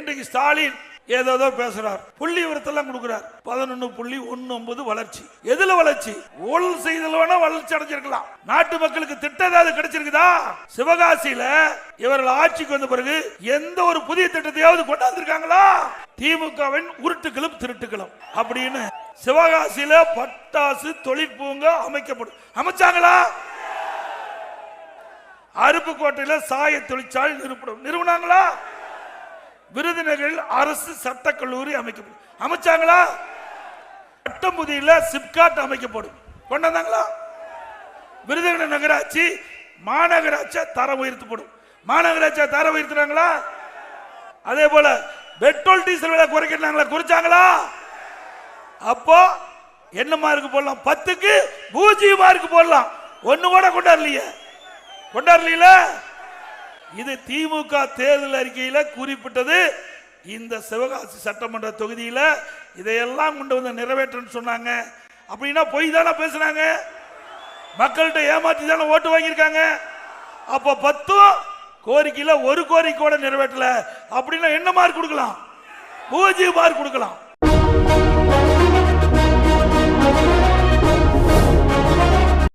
இன்றைக்கு ஸ்டாலின் ஏதோ பேசுறார். புள்ளி விவரத்தெல்லாம் கொடுக்கிறார். பதினொன்னு புள்ளி ஒன்னு ஒன்பது வளர்ச்சி. எதுல வளர்ச்சி? ஊழல் செய்தல் வேணா வளர்ச்சி அடைஞ்சிருக்கலாம். நாட்டு மக்களுக்கு திட்டம் ஏதாவது கிடைச்சிருக்குதா? சிவகாசியில இவர்கள் ஆட்சிக்கு வந்த பிறகு எந்த ஒரு புதிய திட்டத்தையாவது கொண்டாந்துருக்காங்களா? திமுகவின் உருட்டுகளும் திருட்டுகளும் அப்படின்னு சிவகாசியில பட்டாசு தொழிற்பூங்க அமைக்கப்படும். அமைச்சாங்களா? அருப்புக்கோட்டையில சாய தொழிற்சாலை நிறுவனம் நிறுவனாங்களா? விருதுநகரில் அரசு சட்ட கல்லூரி அமைக்கப்படும் அமைச்சாங்களா? பட்டம்புதியில சிப்காட் அமைக்கப்படும். கொண்டு வந்தாங்களா விருதுநகர் நகராட்சி மாநகராட்சி தரம் உயர்த்தப்படும் மாநகராட்சியை தரம் உயர்த்துறாங்களா? அதே போல பெட்ரோல் டீசல் விலை குறைக்கிறாங்களா குறைச்சாங்களா? அப்போ என்ன மார்க்கு போடலாம்? பத்துக்கு பூஜ்ஜியம் மார்க்கு போடலாம். ஒன்னு கூட கொண்டாடலையே. கொண்டாடலையில? இது திமுக தேர்தல் அறிக்கையில் குறிப்பிட்டது. இந்த சிவகாசி சட்டமன்ற தொகுதியில் இதையெல்லாம் கொண்டு வந்து நிறைவேற்றன்னு சொன்னாங்க. அப்படின்னா பொய் தானே பேசுனாங்க மக்கள்கிட்ட ஏமாற்றி தானே ஓட்டு வாங்கியிருக்காங்க. அப்போ பத்தும் கோரிக்கையில் ஒரு கோரிக்கை கூட நிறைவேற்றல. அப்படின்னா என்ன மார்க் கொடுக்கலாம்? பூஜ்ஜிய மார்க் கொடுக்கலாம்.